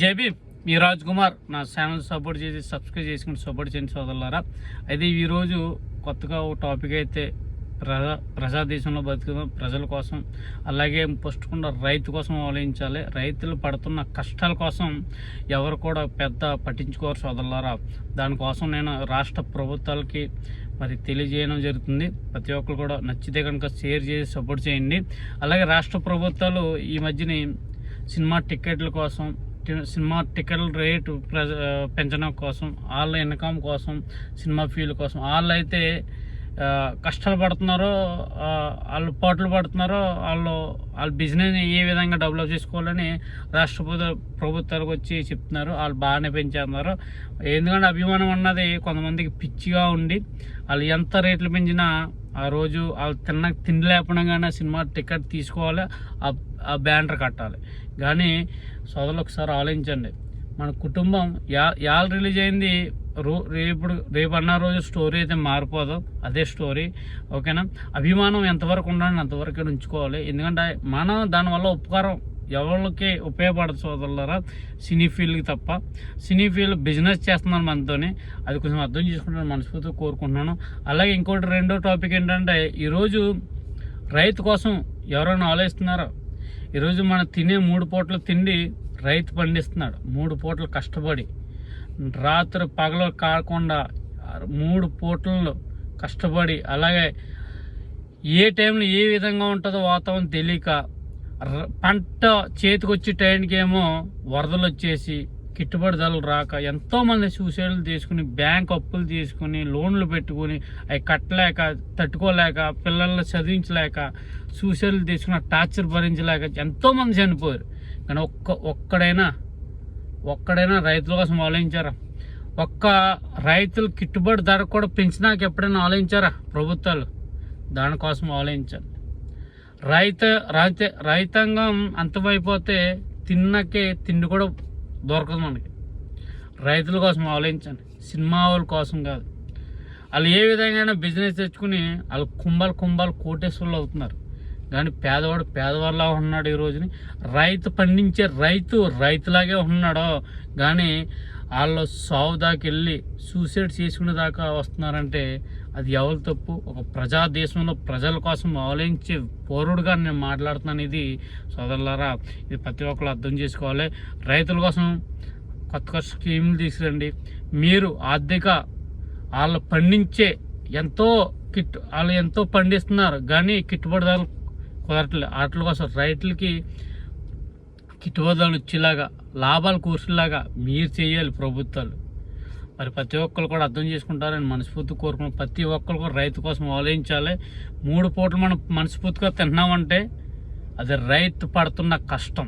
JB మీ రాజ్ కుమార్ నా channel support చేసి subscribe చేసుకుని సపోర్ట్ చేయండి సోదరులారా. అయితే ఈరోజు కొత్తగా ఒక టాపిక్ అయితే ప్రజా ప్రజాదేశంలో బతుకుదాం ప్రజల కోసం అలాగే పుష్టకుండా రైతు కోసం ఆలోచించాలి. రైతులు పడుతున్న కష్టాల కోసం ఎవరు కూడా పెద్ద పట్టించుకోరు సోదరులారా. దానికోసం నేను రాష్ట్ర ప్రభుత్వాలకి మరి తెలియజేయడం జరుగుతుంది. ప్రతి ఒక్కరు కూడా నచ్చితే కనుక షేర్ చేసి సపోర్ట్ చేయండి. అలాగే రాష్ట్ర ప్రభుత్వాలు ఈ మధ్యని సినిమా టిక్కెట్ల కోసం సినిమా టికెట్ల రేటు ప్రజ పెంచడం కోసం వాళ్ళ ఇన్కమ్ కోసం సినిమా ఫీల్ కోసం వాళ్ళైతే కష్టాలు పడుతున్నారో వాళ్ళు పాటలు పడుతున్నారో వాళ్ళు వాళ్ళ బిజినెస్ ఏ విధంగా డెవలప్ చేసుకోవాలని రాష్ట్రపతి ప్రభుత్వాలకు వచ్చి చెప్తున్నారు. వాళ్ళు బాగానే పెంచేస్తున్నారు. ఎందుకంటే అభిమానం అన్నది కొంతమందికి పిచ్చిగా ఉండి వాళ్ళు ఎంత రేట్లు పెంచినా ఆ రోజు వాళ్ళు తిన్న తిండి లేకుండా సినిమా టికెట్ తీసుకోవాలి ఆ- ఆ బ్యానర్ కట్టాలి. కానీ సోదరులు ఒకసారి ఆలోచించండి. మన కుటుంబం యా యాళ్ళు రిలీజ్ అయింది రో రేపు రేపు అన్న రోజు స్టోరీ అయితే మారిపోదు. అదే స్టోరీ ఓకేనా? అభిమానం ఎంతవరకు ఉండాలని అంతవరకు ఉంచుకోవాలి. ఎందుకంటే మనం దానివల్ల ఉపకారం ఎవరికి ఉపయోగపడదు సోదరులారా? సినీ ఫీల్డ్కి తప్ప. సినీ ఫీల్డ్ బిజినెస్ చేస్తున్నాను మనతోని. అది కొంచెం అర్థం చేసుకుంటాను మనస్ఫూర్తిగా కోరుకుంటున్నాను. అలాగే ఇంకోటి రెండో టాపిక్ ఏంటంటే ఈరోజు రైతు కోసం ఎవరైనా ఆలోచిస్తున్నారో? ఈరోజు మనం తినే మూడు పూట్ల తిండి రైతు పండిస్తున్నాడు. మూడు పూటలు కష్టపడి. రాత్రి పగలు కాకుండా మూడు పూటలు కష్టపడి అలాగే ఏ టైంలో ఏ విధంగా ఉంటుందో వాతావరణం తెలియక పంట చేతికొచ్చే టైంకి ఏమో వరదలు వచ్చేసి గిట్టుబడి ధరలు రాక ఎంతోమంది సూసైడ్లు తీసుకుని బ్యాంక్ అప్పులు తీసుకుని లోన్లు పెట్టుకుని అవి కట్టలేక తట్టుకోలేక పిల్లల్ని చదివించలేక సూసైడ్లు తీసుకుని టార్చర్ భరించలేక ఎంతోమంది చనిపోయారు. కానీ ఒక్క ఒక్కడైనా ఒక్కడైనా రైతుల కోసం ఆలోచించారా? ఒక్క రైతులు గిట్టుబాటు ధర కూడా పెంచినాక ఎప్పుడైనా ఆలోచించారా ప్రభుత్వాలు? దానికోసం ఆలోచించాలి. రైత రైత రైతాంగం అంతమైపోతే తిన్నకే తిండి కూడా దొరకదు మనకి. రైతుల కోసం ఆలోచించండి. సినిమా వాళ్ళ కోసం కాదు. వాళ్ళు ఏ విధంగా బిజినెస్ తెచ్చుకుని వాళ్ళు కుంభాలు కుంభాలు కోటేశ్వర్లు అవుతున్నారు. కానీ పేదవాడు పేదవాళ్ళ ఉన్నాడు ఈ రోజుని. రైతు పండించే రైతు రైతులాగే ఉన్నాడో కానీ వాళ్ళు సావు దాకా వెళ్ళి సూసైడ్ చేసుకునే దాకా వస్తున్నారంటే అది ఎవరి తప్పు? ఒక ప్రజా దేశంలో ప్రజల కోసం ఆలోచించే పౌరుడుగా నేను మాట్లాడుతున్నాను ఇది. సోదరులారా ఇది ప్రతి ఒక్కరు అర్థం చేసుకోవాలి. రైతుల కోసం కొత్త కొత్త స్కీములు తీసుకురండి. మీరు ఆర్థిక వాళ్ళు పండించే ఎంతో కిట్ వాళ్ళు ఎంతో పండిస్తున్నారు కానీ గిట్టుబడి ధరలు కుదరట్లేదు వాటి కోసం రైతులకి గిట్టుబడి వచ్చేలాగా లాభాలు కూర్చులాగా మీరు చేయాలి ప్రభుత్వాలు. మరి ప్రతి ఒక్కరు కూడా అర్థం చేసుకుంటారని మనస్ఫూర్తి కోరుకున్నాం ప్రతి ఒక్కరు కూడా రైతు కోసం ఆలోచించాలి. మూడు పూటలు మనం మనస్ఫూర్తిగా తిన్నామంటే అది రైతు పడుతున్న కష్టం.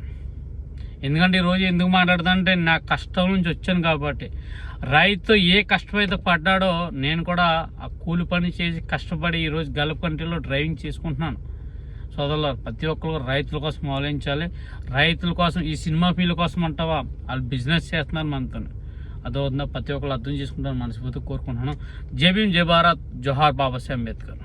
ఎందుకంటే ఈరోజు ఎందుకు మాట్లాడుతుంటే నా కష్టం నుంచి వచ్చాను కాబట్టి. రైతు ఏ కష్టమైతే పడ్డాడో నేను కూడా ఆ కూలి పని చేసి కష్టపడి ఈరోజు గల్ఫ్ కంట్రీలో డ్రైవింగ్ చేసుకుంటున్నాను. సోదరులు ప్రతి ఒక్కరు రైతుల కోసం ఆలోచించాలి. రైతుల కోసం ఈ సినిమా ఫీల్డ్ కోసం అంటావా? వాళ్ళు బిజినెస్ చేస్తున్నారు మనతో అదవుతుందా ప్రతి ఒక్కరు అర్థం చేసుకుంటారు మనస్ఫూర్తిగా కోరుకుంటున్నాను. జై భీమ్ జై భారత్. జోహార్ బాబాసాహెబ్ అంబేద్కర్.